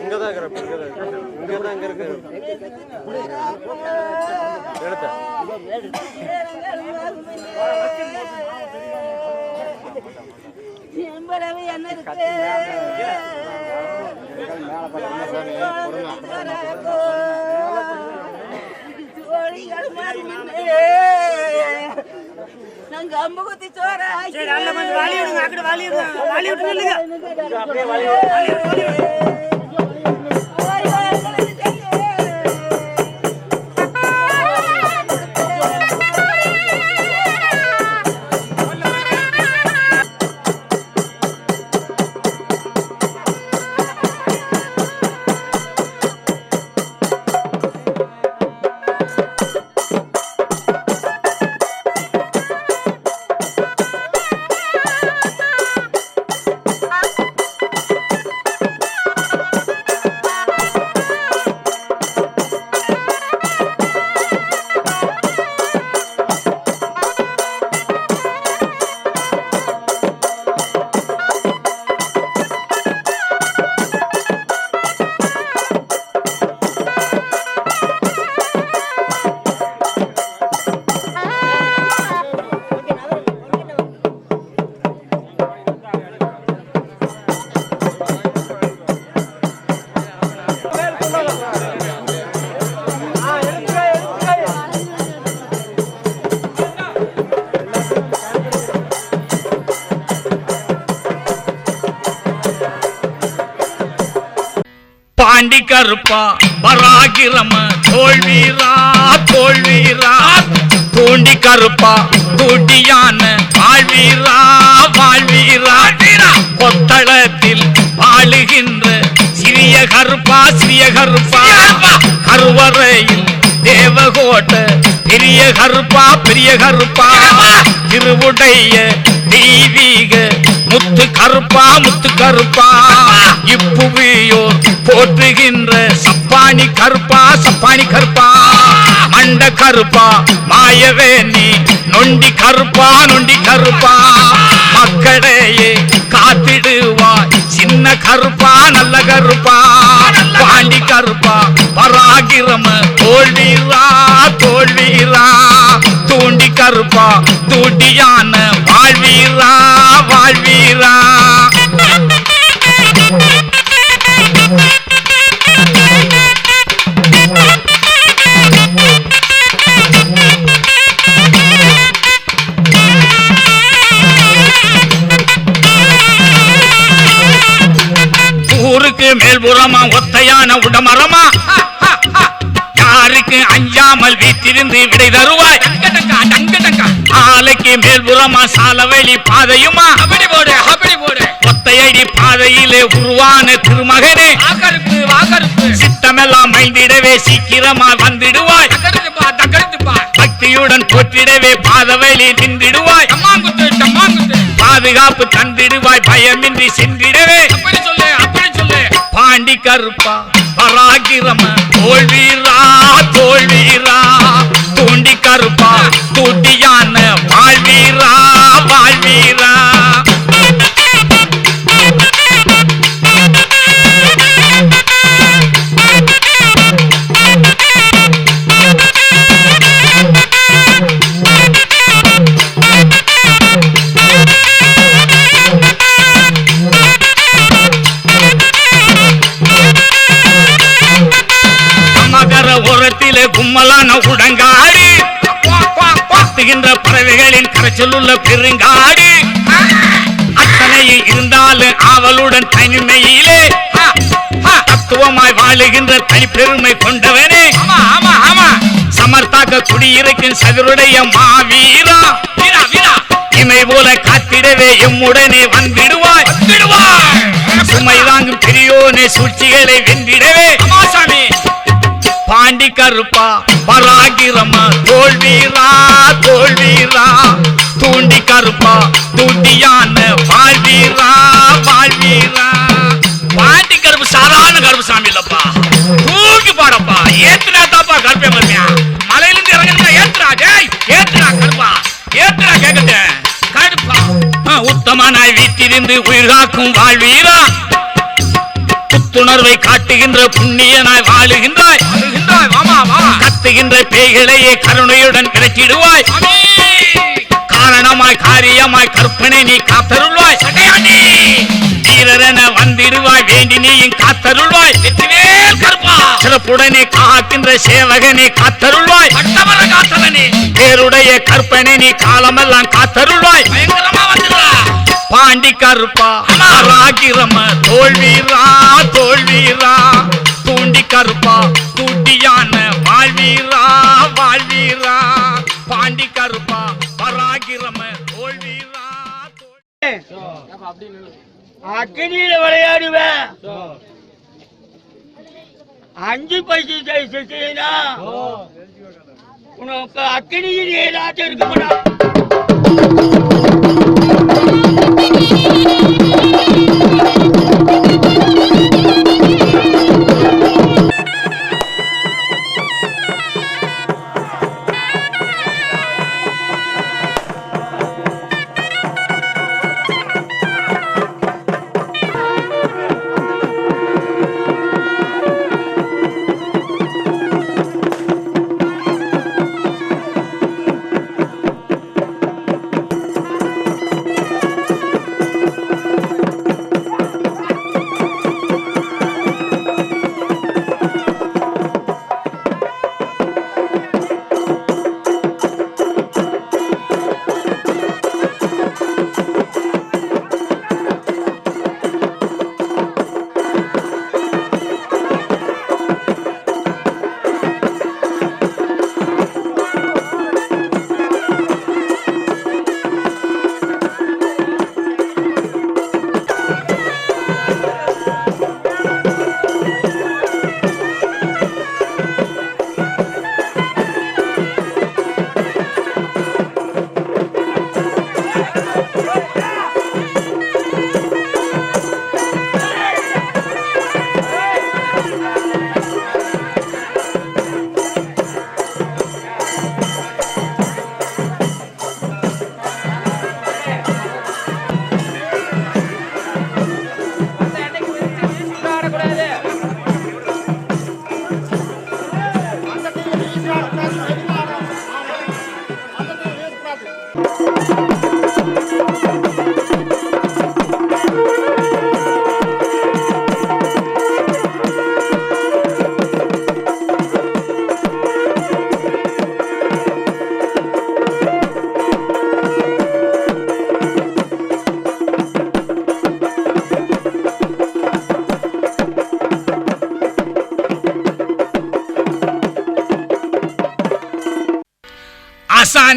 இங்கதான் இருக்கிற இங்கதான் இருக்கிற. இருக்கு எடுத்த என்ன இருக்கு நாங்க அம்பு குத்தி சோற சரி அல்ல கொஞ்சம் வாலி விடுங்க அக்கட வாலி விடுங்க. வாலி விட்டு நில்லுங்க கருப்பா பராகிரம தோல்வீரா தோல்வீரா. தூண்டி கருப்பா தூண்டியான வாழ்வீரா வாழ்வீரா. கொத்தளத்தில் வாழுகின்ற சிறிய கருப்பா சிறிய கருப்பா. கருவறையில் தேவகோட்ட பெரிய கருப்பா பெரிய கருப்பா. திருவுடைய தெய்வீக முத்து கருப்பா முத்து கருப்பா. இப்புவியோர் போற்றுகின்ற சப்பானி கருப்பா சப்பானி கருப்பா. மண்ட கருப்பா மாயவே நீ நொண்டி கருப்பா நொண்டி கருப்பா. மக்களையே காத்திடுவாய் சின்ன கருப்பா நல்ல கருப்பா. பாண்டி கருப்பா பராகிரம தோல்வீரா தோல்வீரா தூண்டி கருப்பா தூண்டியான வாழ்வீரா வாழ்வீரா ஆலைக்கு மேல்புறமா சாலவெளி பாதையுமா? அப்படி போடு அப்படி போடு. ஒத்தையடி பாதையிலே உருவான திருமகனே. வாக்கருப்பு வாக்கருப்பு சித்தமெல்லாம் மைந்திடவே சீக்கிரமா வந்துடுவாய். தக்கடுத்துப்பா தக்கடுத்துப்பா பக்தியுடன் போற்றிடவே பாதவெளி நின்றிடுவாய். அம்மாங்குத்து அம்மாங்குத்து பாதுகாப்பு தந்திடுவாய் பயமின்றி சென்றிடவே. அப்படி சொல்லு அப்படி சொல்லு. பாண்டி கருப்பா பராகிரம தோல்வீரா தோல்வீரா தூண்டி கருப்பா தூட்டியான பறவைகளின் கரைச்சலுள்ள பெருங்காடு. அத்தனையும் இருந்தாலும் ஆவலுடன் தனிமையிலே. தத்துவமாய் வாழுகின்ற தனிப்பெருமை கொண்டவனே. சமர்த்தாக்க குடியிருக்கும் சதுருடைய மாவீரா. வீரா வீரா. இமை போல காத்திடவே எம்முடனே வந்திடுவாய். சுமை தாங்கும் பெரியோனே சூழ்ச்சிகளை வென்றிடவே. பாண்டி கருப்பா பராகிரம தோல்வீரா தோல்வீரா. தூண்டி கருப்பா தூண்டியான வாழ்வீரா வாழ்வீரா. பாண்டி கருப்பு சாதாரண கருப்பு சாமி இல்லப்பா. தூக்கி பாடப்பா. ஏத்துனா தாப்பா கருப்பே மருமையா. மலையிலிருந்து இறங்கினா ஏத்துனா டேய் ஏத்துனா கருப்பா. ஏத்துனா கேக்குது கருப்பா. உத்தமான வீட்டிலிருந்து உயிர் காக்கும் வாழ்வீரா. புத்துணர்வை காட்டுகின்ற புண்ணியனாய் வாழுகின்றாய். கத்துகின்ற பேய்களையே கருணையுடன் விரட்டிடுவாய் காரணமாய் காரியமாய் கற்பனை நீ காத்தருள்வாய். வீரரென வந்திடுவாய் வேண்டி நீயும் காத்தருள்வாய். சிறப்புடனே காக்கின்ற சேவகனே காத்தருள்வாய். பேருடைய கற்பனை நீ காலமெல்லாம் காத்தருள்வாய். பாண்டி கருப்பா தோல்வீரா வாழ்வீரா? தூண்டி கருப்பா தூட்டியான வாழ்வீரா? வாழ்வீரா? பாண்டி கருப்பா பராகிரம தோல்வீரா? தோல்- அக்கினியில விளையாடுவேன். அஞ்சு பைசா செய்யினா உனக்கு அக்கினியில் ஏதாச்சும் இருக்குமாடா Yes.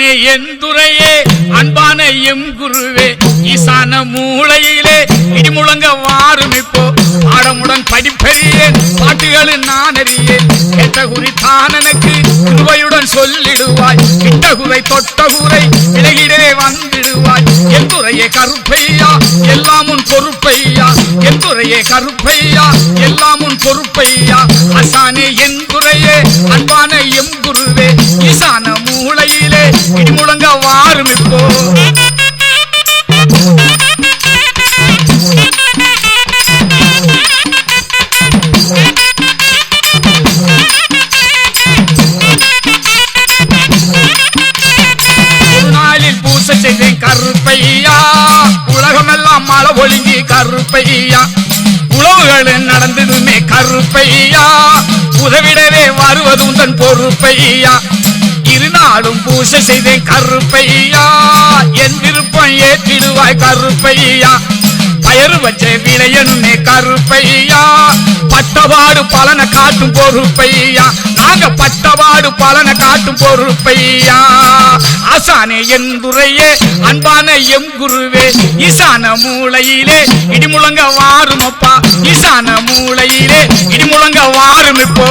ஆசானே என் துறையே அன்பான எம் குருவே ஈசான மூளையிலே இடிமுழங்க வாரும் இப்போ. பாடமுடன் படிப்பறியேன் பாட்டுகளின் நான் அறியேன். கெட்ட குறித்தான் எனக்கு கிருபையுடன் சொல்லிடுவாய். கிட்ட குறை தொட்ட குறை விலகிடே வந்திடுவாய். என் கருப்பையா எல்லாம் உன் பொறுப்பையா. என் கருப்பையா எல்லாம் உன் பொறுப்பையா. அசானே என் குறையே அன்பான எம் குருவே ஈசான மூளை மூளையிலே இடிமுழங்க வாரும் இப்போ ஒரு நாளில் பூசை செய்தேன் கருப்பையா உலகமெல்லாம் மழை ஒழுங்கி கருப்பையா. உழவுகள் நடந்ததுமே கருப்பையா உதவிடவே வருவது உந்தன் பொறுப்பையா. நாளும் பூசை செய்தேன் கருப்பையா. என் விருப்பம் ஏற்றிடுவாய் கருப்பையா. பயறு வச்ச விளையனுமே கருப்பையா. பட்டபாடு பலனை காட்டும் பொறுப்பையா. நாங்க பட்டபாடு பலனை காட்டும் பொறுப்பையா. ஆசானே என் துறையே அன்பான எம் குருவே. ஈசான மூளையிலே இடிமுழங்க வாரும் அப்பா ஈசான மூளையிலே இடிமுழங்க வாரும் இப்போ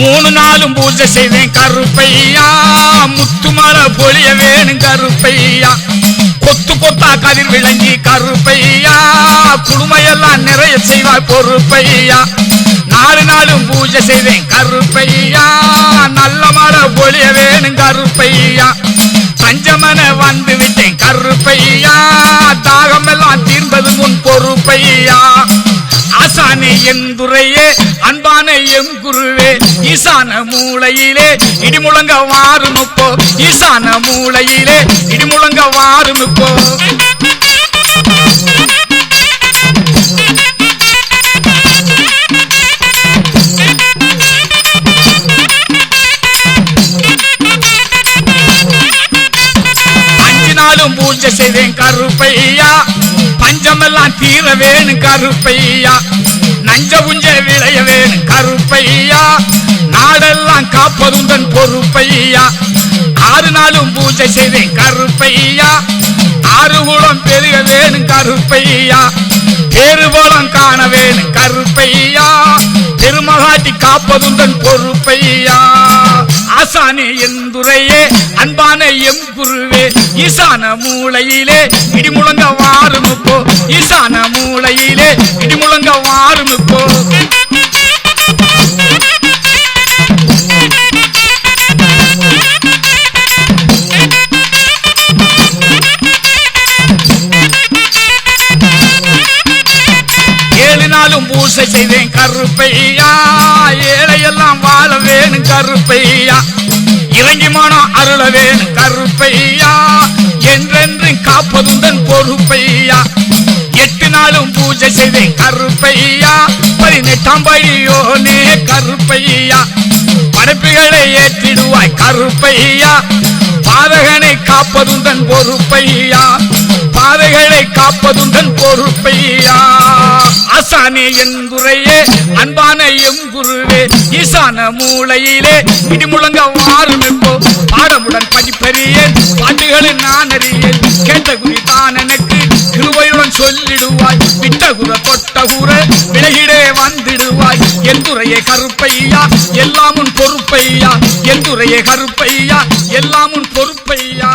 மூணு நாளும் பூஜை செய்வேன் கருப்பையா. முத்துமர பொழிய வேணும் கருப்பையா. கொத்து கொத்தா கதிர் விளங்கி கருப்பையா. குடுமையெல்லாம் நிறைய செய்வாய் பொறுப்பையா. நாலு நாளும் பூஜை செய்வேன் கருப்பையா. நல்ல மர பொழிய வேணும் கருப்பையா. தஞ்சமன வந்து விட்டேன் கருப்பையா. தாகமெல்லாம் தீர்ந்தது முன் பொறுப்பையா. ஆசானே என் துறையே. அன்பான எம் குருவே ஈசான மூளையிலே இடிமுழங்க வாரும் இப்போ. ஈசான மூளையிலே இடிமுழங்க வாரும் இப்போ. அஞ்சு நாளும் பூஜை செய்தேன் கருப்பையா. பஞ்சமெல்லாம் தீர வேணும் கருப்பையா. நஞ்ச புஞ்ச விளைய வேணும் கருப்பையா. நாடெல்லாம் காப்பதுந்தன் பொறுப்பையா. ஆறு நாளும் பூஜை செய்தேன் கருப்பையா. ஆறு குளம் பெருக வேணும் கருப்பையா. பேருபலம் காண வேணும் கருப்பையா. பெருமகாட்டி காப்பதுந்தன் பொறுப்பையா. ஆசானே எந்துரையே அன்பான எம் குருவே. ஈசான மூளையிலே இடிமுழங்க வாரும் ஈசான மூளையிலே இடிமுழங்க வாரும் ஏழு நாளும் பூசை செய்தேன் கருப்பையா. ஏழையெல்லாம் வாழ வேணும் கருப்பையா. இறங்கி மனம் அருள கருப்பையா. என்றென்றும் காப்பதுந்தன் பொறுப்பையா. எட்டு நாளும் பூஜை செய்தேன் கருப்பையா. பதினெட்டாம் படியோனே கருப்பையா. படைப்புகளை ஏற்றிடுவாய் கருப்பையா. பாதகனை காப்பதுந்தன் பொறுப்பையா. பாதைகளை காப்பதுந்தன் பொறுப்பையா? ஆசானே என் குறையே அன்பான எம் குருவே ஈசான மூளையிலே இடிமுழங்க வாரும் இப்போ பாடமுடன் படிப்பறியேன் பாட்டுகளை நான் அறியேன். கேட்ட குறி தான் எனக்கு கிருவையுடன் சொல்லிடுவாய். விட்ட குர தொட்ட குர விலகிடே வந்திடுவாய். என் துறையே கருப்பையா எல்லாம் உன் பொறுப்பையா. என் துறையே கருப்பையா எல்லாம் உன் பொறுப்பையா.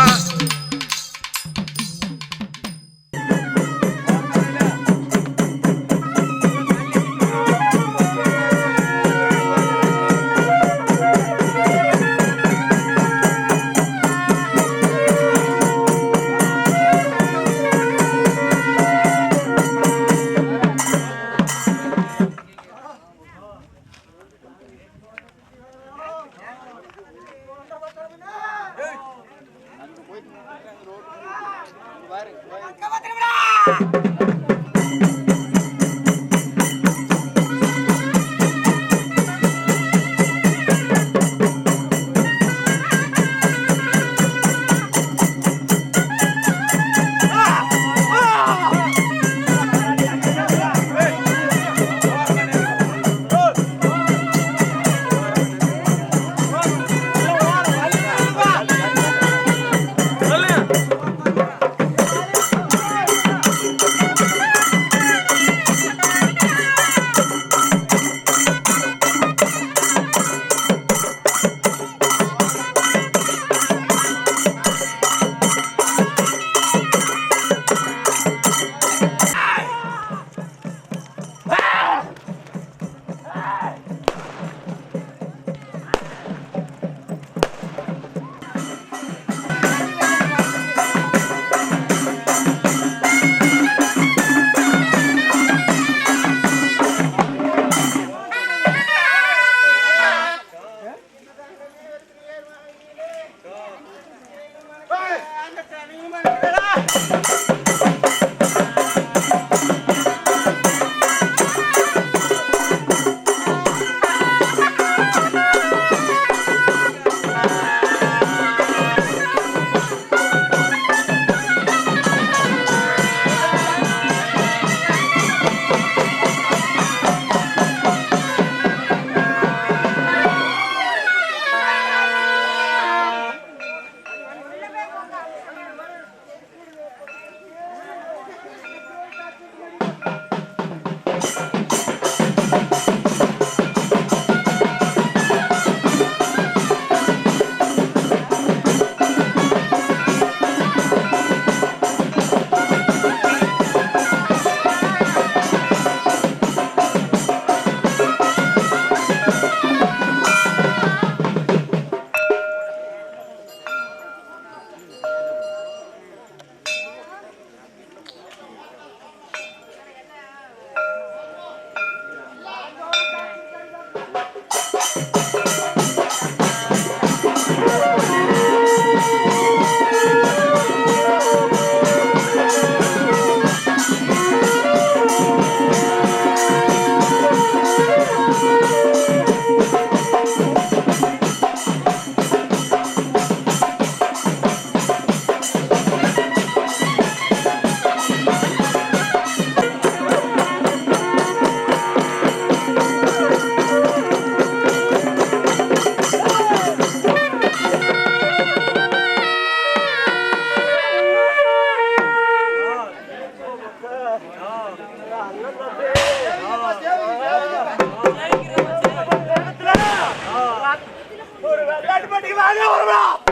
ஒரு வெள்ளாட்டு பண்ணிக்கு வாங்க வருவோம்